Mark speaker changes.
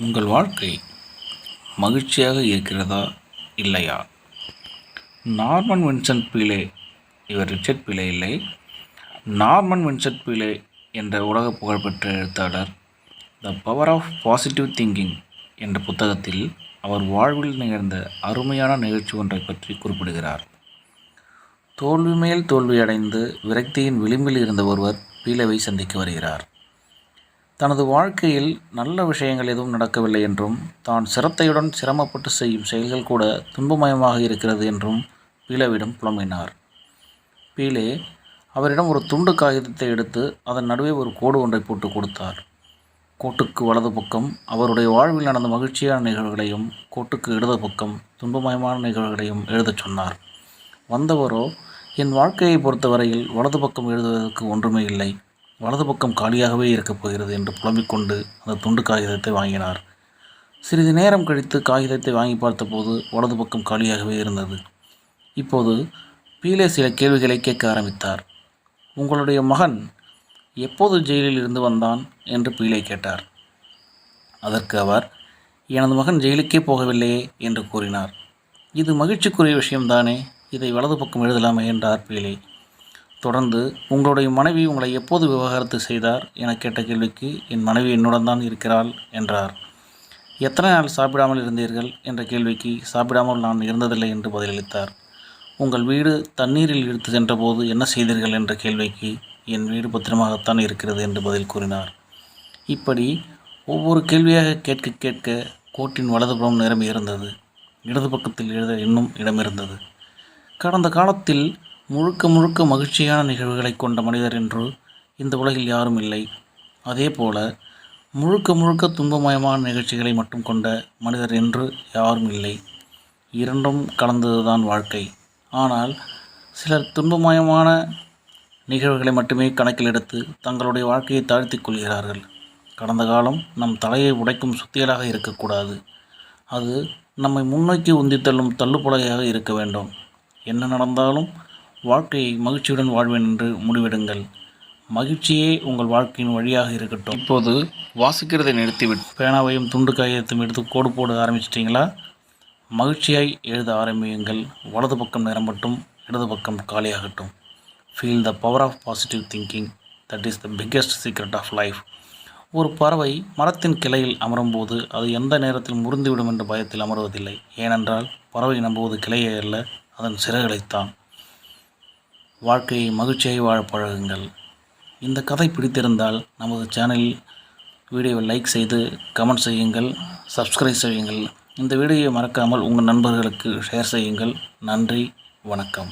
Speaker 1: உங்கள் வாழ்க்கை மகிழ்ச்சியாக இருக்கிறதா இல்லையா? நார்மன் வின்சென்ட் பீலே இவர் ரிச்சர்ட் பீலே இல்லை. நார்மன் வின்சென்ட் பீலே என்ற உலக புகழ்பெற்ற எழுத்தாளர் the power of positive thinking என்ற புத்தகத்தில் அவர் வாழ்வில் நிகழ்ந்த அருமையான நிகழ்ச்சி ஒன்றை பற்றி குறிப்பிடுகிறார். தோல்வி மேல் தோல்வியடைந்து விரக்தியின் விளிம்பில் இருந்த ஒருவர் பீலேவை சந்திக்க வருகிறார். தனது வாழ்க்கையில் நல்ல விஷயங்கள் எதுவும் நடக்கவில்லை என்றும் தான் சிரத்தையுடன் சிரமப்பட்டு செய்யும் செயல்கள் கூட துன்பமயமாக இருக்கிறது என்றும் பீலேவிடம் புலம்பினார். பீலே அவரிடம் ஒரு துண்டு காகிதத்தை எடுத்து அதன் நடுவே ஒரு கோடு ஒன்றை போட்டு கொடுத்தார். கோட்டுக்கு வலது பக்கம் அவருடைய வாழ்வில் நடந்த மகிழ்ச்சியான நிகழ்வுகளையும் கோட்டுக்கு இடது பக்கம் துன்பமயமான நிகழ்வுகளையும் எழுதச் சொன்னார். வந்தவரோ என் வாழ்க்கையை பொறுத்தவரையில் வலது பக்கம் எழுதுவதற்கு ஒன்றுமே இல்லை. வலது பக்கம் காலியாகவே இருக்கப் போகிறது என்று புலம்பிக்கொண்டு அந்த துண்டு காகிதத்தை வாங்கினார். சிறிது நேரம் கழித்து காகிதத்தை வாங்கி பார்த்தபோது வலது பக்கம் காலியாகவே இருந்தது. இப்போது பீலே சில கேள்விகளை கேட்க ஆரம்பித்தார். உங்களுடைய மகன் எப்போது ஜெயிலில் இருந்து வந்தான்? என்று பீலே கேட்டார். அதற்கு அவர் எனது மகன் ஜெயிலுக்கே போகவில்லையே என்று கூறினார். இது மகிழ்ச்சிக்குரிய விஷயம்தானே? இதை வலது பக்கம் எழுதலாமே என்றார் பீலே. தொடர்ந்து உங்களுடைய மனைவி உங்களை எப்போது விவாகரத்து செய்தார் என கேட்ட கேள்விக்கு என் மனைவி என்னுடன் தான் இருக்கிறாள் என்றார். எத்தனை நாள் சாப்பிடாமல் இருந்தீர்கள்? என்ற கேள்விக்கு சாப்பிடாமல் நான் இருந்ததில்லை என்று பதிலளித்தார். உங்கள் வீடு தண்ணீரில் இழுத்து சென்றபோது என்ன செய்தீர்கள்? என்ற கேள்விக்கு என் வீடு பத்திரமாகத்தான் இருக்கிறது என்று பதில் கூறினார். இப்படி ஒவ்வொரு கேள்வியாக கேட்க கேட்க கோட்டின் வலதுபுறம் நிரம்பி இருந்தது. இடது பக்கத்தில் எழுத இன்னும் இடமிருந்தது. கடந்த காலத்தில் முழுக்க முழுக்க மகிழ்ச்சியான நிகழ்வுகளை கொண்ட மனிதர் என்று இந்த உலகில் யாரும் இல்லை. அதே போல முழுக்க முழுக்க துன்பமயமான நிகழ்ச்சிகளை மட்டும் கொண்ட மனிதர் என்று யாரும் இல்லை. இரண்டும் கலந்ததுதான் வாழ்க்கை. ஆனால் சிலர் துன்பமயமான நிகழ்வுகளை மட்டுமே கணக்கில் எடுத்து தங்களுடைய வாழ்க்கையை தாழ்த்திக் கொள்கிறார்கள். கடந்த காலம் நம் தலையை உடைக்கும் சுத்தியலாக இருக்கக்கூடாது. அது நம்மை முன்னோக்கி உந்தித்தள்ளும் தள்ளுப்பலகையாக இருக்க வேண்டும். என்ன நடந்தாலும் வாழ்க்கையை மகிழ்ச்சியுடன் வாழ்வேன் என்று முடிவெடுங்கள். மகிழ்ச்சியே உங்கள் வாழ்க்கையின் வழியாக இருக்கட்டும். இப்போது வாசிக்கிறதை நிறுத்திவிட்டு பேனாவையும் துண்டு காகிதத்தையும் எடுத்து கோடு போட ஆரம்பிச்சிட்டிங்களா? மகிழ்ச்சியாய் எழுத ஆரம்பியுங்கள். வலது பக்கம் நிரம்பட்டும் இடது பக்கம் காலியாகட்டும். Feel the power of positive thinking that is the biggest secret of life ஒரு பறவை மரத்தின் கிளையில் அமரும்போது அது எந்த நேரத்தில் முறிந்துவிடும் என்ற பயத்தில் அமருவதில்லை. ஏனென்றால் பறவை நம்புவது கிளையை அல்ல அதன் சிறகுகளைத்தான். வாழ்க்கையை மகிழ்ச்சியாக வாழ பழகுங்கள். இந்த கதை பிடித்திருந்தால் நமது சேனலில் வீடியோவை லைக் செய்து கமெண்ட் செய்யுங்கள் சப்ஸ்கிரைப் செய்யுங்கள். இந்த வீடியோவை மறக்காமல் உங்கள் நண்பர்களுக்கு ஷேர் செய்யுங்கள். நன்றி வணக்கம்.